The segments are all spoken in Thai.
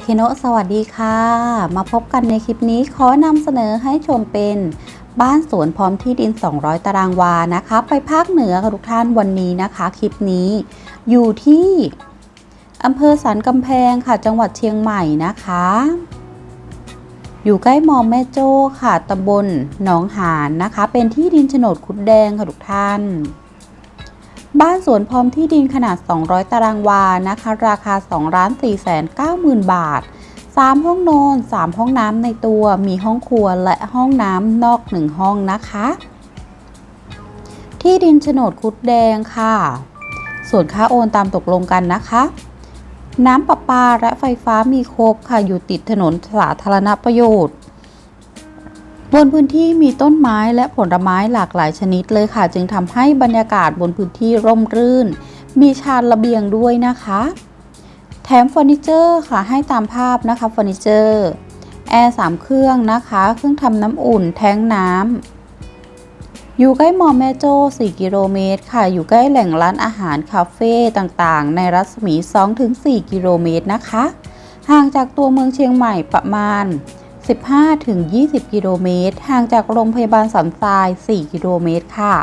เคโนสวัสดีค่ะ มาพบกันในคลิปนี้ขอนำเสนอให้ชมเป็นบ้านสวนพร้อมที่ดิน 200 ตารางวานะคะ ไปภาคเหนือค่ะทุกท่านวันนี้นะคะ คลิปนี้อยู่ที่อำเภอสันกำแพงค่ะ จังหวัดเชียงใหม่นะคะ อยู่ใกล้มอแม่โจ้ค่ะตำบลหนองหานนะคะ เป็นที่ดินโฉนดคุดแดงค่ะทุกท่าน บ้านสวนพร้อมที่ดินขนาด 200 ตารางวา นะคะ ราคา2 4 9 0 0 0 0 บาท 3 ห้องนอน 3 ห้องน้ำในตัว มีห้องครัวและห้องน้ำนอก 1 ห้องนะคะ ที่ดินโฉนดคุดแดงค่ะ ส่วนค่าโอนตามตกลงกันนะคะ น้ำประปาและไฟฟ้ามีครบค่ะ อยู่ติดถนนสาธารณประโยชน์ บนพื้นที่มีต้นไม้และผลไม้หลากหลายชนิดเลยค่ะ จึงทำให้บรรยากาศบนพื้นที่ร่มรื่น มีชานระเบียงด้วยนะคะ แถมเฟอร์นิเจอร์ค่ะให้ตามภาพนะคะเฟอร์นิเจอร์แอร์3เครื่องนะคะ เครื่องทำน้ำอุ่นแท้งน้ำอยู่ใกล้มอแม่โจ้ 4 กิโลเมตรค่ะ อยู่ใกล้แหล่งร้านอาหารคาเฟ่ต่างๆ ในรัศมี 2-4 กิโลเมตรนะคะ ห่างจากตัวเมืองเชียงใหม่ประมาณ 15-20 กิโลเมตร ห่างจากโรงพยาบาลสันทราย 4 กิโลเมตรค่ะ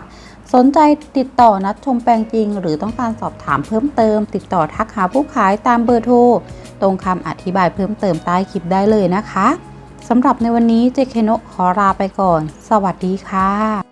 สนใจติดต่อนัดชมแปลงจริง หรือต้องการสอบถามเพิ่มเติม ติดต่อทักหาผู้ขายตามเบอร์โทร ตรงคำอธิบายเพิ่มเติมใต้คลิปได้เลยนะคะสำหรับในวันนี้เจเคโนขอลาไปก่อน สวัสดีค่ะ